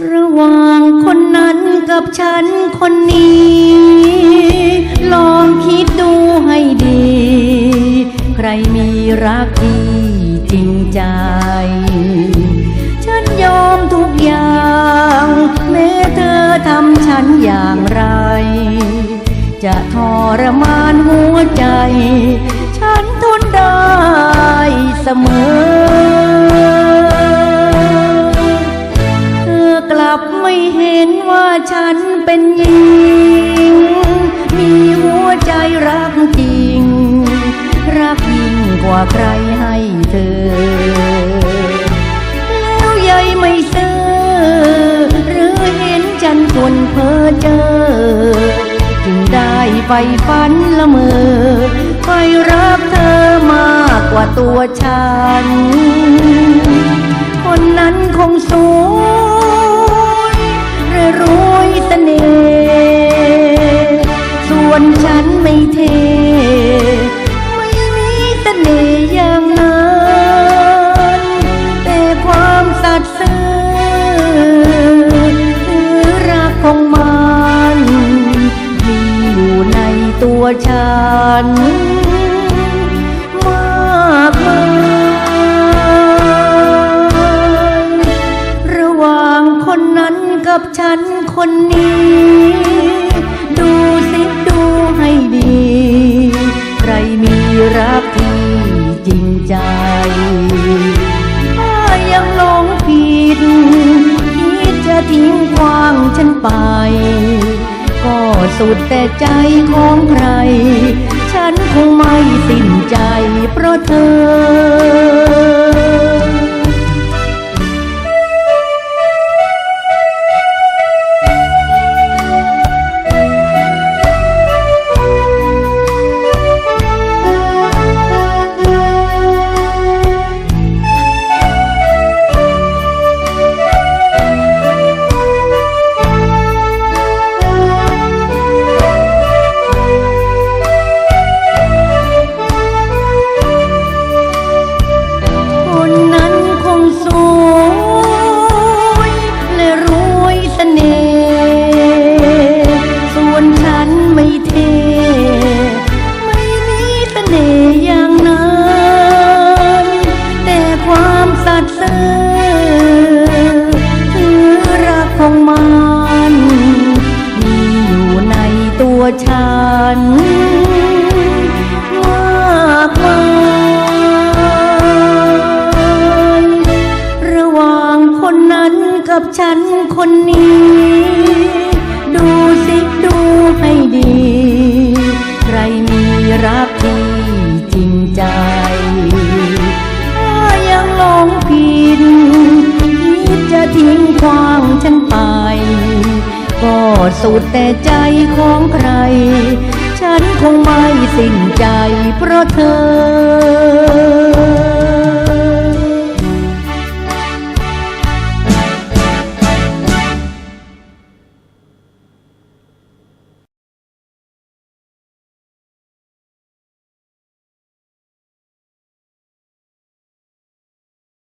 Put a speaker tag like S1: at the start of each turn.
S1: ระหว่างคนนั้นกับฉันคนนี้ ลองคิดดูให้ดี ใครมีรักที่จริงใจ ฉันยอมทุกอย่าง แม้เธอทำฉันอย่างไร จะทรมานหัวใจ ฉันทนได้เสมอ เป็นหญิง มีหัวใจรักจริง รักยิ่งกว่าใครให้เธอ แล้วยายไม่ซื้อหรือเห็นฉันคนเพ้อเจอ จึงได้ไปฝันละเมอไปรักเธอมากกว่าตัวฉัน ฉันมากมายระหว่างคนนั้นกับฉันคนนี้ ดูสิดูให้ดี ใครมีรักที่จริงใจถ้ายังหลงผิดคิดจะทิ้งควางฉันไป สุดแต่ใจของใคร ฉันคงไม่สิ้นใจเพราะเธอ น่ห์อย่างนั้นแต่ความสัตย์ซื่อคือรักของมันมีอยู่ในตัวฉันมากมายระหว่างคนนั้นกับฉันคนนี้ ทิ้งควางฉันไป ก็สุดแต่ใจของใคร ฉันคงไม่สิ้นใจเพราะเธอ